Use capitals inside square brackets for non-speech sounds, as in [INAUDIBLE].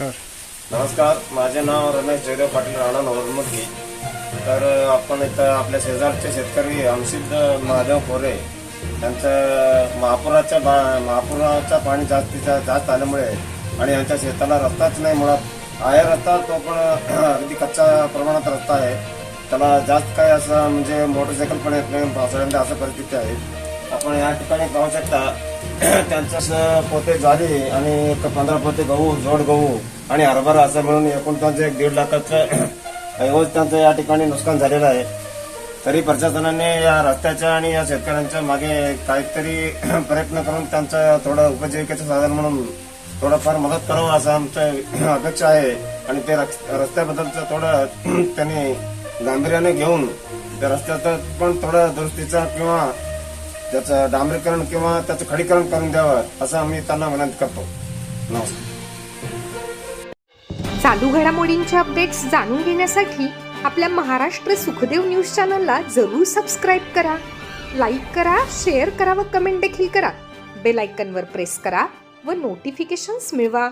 नमस्कार. माझे नाव रमेश जयदेव पाटील राणा नवरमुखी तर आपण इथं आपल्या शेजारचे शेतकरी हमसिद्ध महादेव कोरे त्यांचं महापुराच्या बा महापुराचं पाणी जास्तीचा जास्त आल्यामुळे आणि यांच्या शेताला रस्ताच नाही मुळात आहे रस्ता तो पण अगदी कच्च्या प्रमाणात रस्ता आहे. त्याला जास्त काही असं म्हणजे मोटरसायकल पण येत नाही पावसाळ्यामध्ये असं परिस्थिती आहे. आपण या ठिकाणी पाहू शकता [CLEARS THROAT] त्यांचं पोते ज्वारी आणि एक पंधरा पोते गहू जोड गहू आणि हरभरा असं मिळून एकूण त्यांचं एक दीड लाखाचं [CLEARS THROAT] ऐवज त्यांचं या ठिकाणी नुकसान झालेलं आहे. तरी प्रशासनाने या रस्त्याच्या आणि या शेतकऱ्यांच्या मागे काहीतरी [CLEARS THROAT] प्रयत्न करून त्यांचं थोडं उपजीविकेचं साधन म्हणून थोडंफार मदत करावं असं आमचं अपेक्षा आहे. आणि ते रस्त्याबद्दलचं थोडं त्यांनी गांभीर्याने घेऊन त्या रस्त्याचं पण थोडं दुरुस्तीचा किंवा त्याचं डांबरीकरण किंवा त्याचं खडीकरण करून द्यावं असं आम्ही त्यांना विनंती करतो. नमस्कार. चालू घडामोडींचे अपडेट्स जाणून घेण्यासाठी आपल्या महाराष्ट्र सुखदेव न्यूज चॅनलला जरूर सबस्क्राईब करा लाईक करा शेअर करा व कमेंट देखील करा. बेल आयकनवर प्रेस करा व नोटिफिकेशन्स मिळवा.